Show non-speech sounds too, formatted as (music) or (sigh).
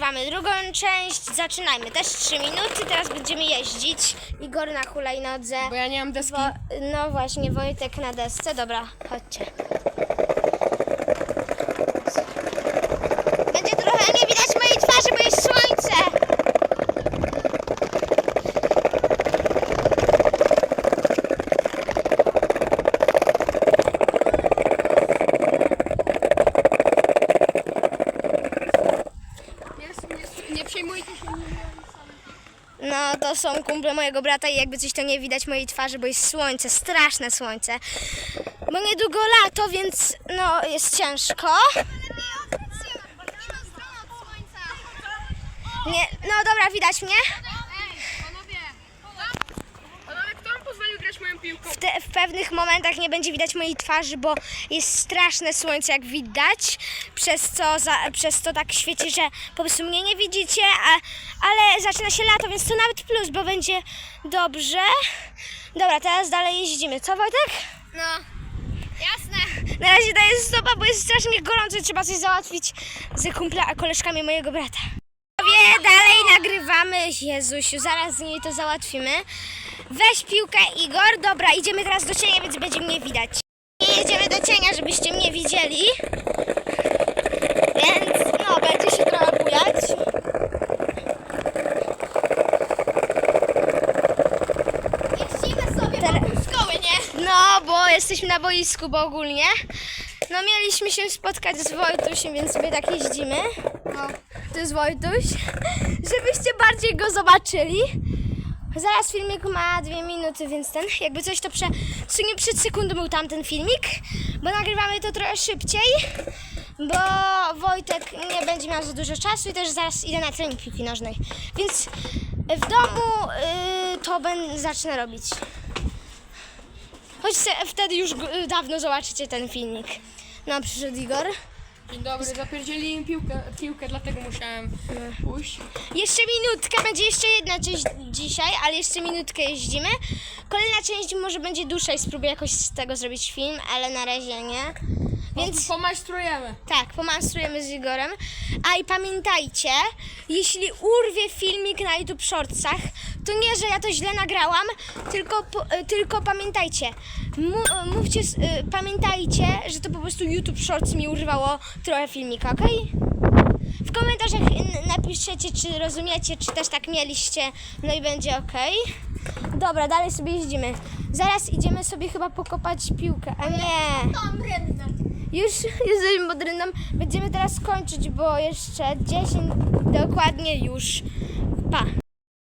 nagrywamy drugą część. Zaczynajmy. Też 3 minuty. Teraz będziemy jeździć. Igor na hulajnodze. Bo ja nie mam deski. Wo- no właśnie, Wojtek na desce. Dobra, chodźcie. Będzie trochę nie widać mojej twarzy, bo jest słońce. Jest, jest, nie przejmujcie się. No, to są kumple mojego brata i jakby coś to nie widać mojej twarzy, bo jest słońce, straszne słońce. Bo niedługo lato, więc no, jest ciężko. Nie, no dobra, widać mnie? W, te, w pewnych momentach nie będzie widać mojej twarzy, bo jest straszne słońce, jak widać, przez co, za, przez to tak świeci, że po prostu mnie nie widzicie, a, ale zaczyna się lato, więc to nawet plus, bo będzie dobrze. Dobra, teraz dalej jeździmy. Co Wojtek? No, jasne. Na razie daję stopa, bo jest strasznie gorąco i trzeba coś załatwić z kumpla, a koleżkami mojego brata. Wie, dalej nagrywamy. Jezusiu, zaraz z niej to załatwimy. Weź piłkę, Igor. Dobra, idziemy teraz do cienia, więc będzie mnie widać. I jedziemy do cienia, żebyście mnie widzieli. Więc, no, będzie się trochę bujać. Jeździmy sobie Teraz- wokół szkoły, nie? No, bo jesteśmy na boisku, bo ogólnie. No, mieliśmy się spotkać z Wojtusiem, więc sobie tak jeździmy. No, to jest Wojtuś. Żebyście bardziej go zobaczyli. Zaraz filmik ma dwie minuty, więc ten, jakby coś to prze, co nie przed sekundą był tamten filmik, bo nagrywamy to trochę szybciej, bo Wojtek nie będzie miał za dużo czasu i też zaraz idę na trening piłki nożnej. Więc w domu y, to ben, zacznę robić. Choć se, wtedy już g- dawno zobaczycie ten filmik. No, przyszedł Igor. Dzień dobry, zapierdzieli im piłkę, piłkę, dlatego musiałem pójść. Jeszcze minutkę, będzie jeszcze jedna część dzisiaj, ale jeszcze minutkę jeździmy. Kolejna część może będzie dłuższa i spróbuję jakoś z tego zrobić film, ale na razie nie. Więc Więc pomajstrujemy. tak, pomastrujemy z Igorem. A i pamiętajcie, jeśli urwie filmik na YouTube Shortsach, to nie, że ja to źle nagrałam, tylko, y, tylko pamiętajcie, mu, mówcie, y, pamiętajcie, że to po prostu YouTube Shorts mi urwało trochę filmika, ok? W komentarzach napiszecie, czy rozumiecie, czy też tak mieliście, no i będzie ok. Dobra, dalej sobie jeździmy. Zaraz idziemy sobie chyba pokopać piłkę, a nie. Już (laughs) jesteśmy pod rynną. Będziemy teraz kończyć, bo jeszcze 10 dokładnie już. Pa.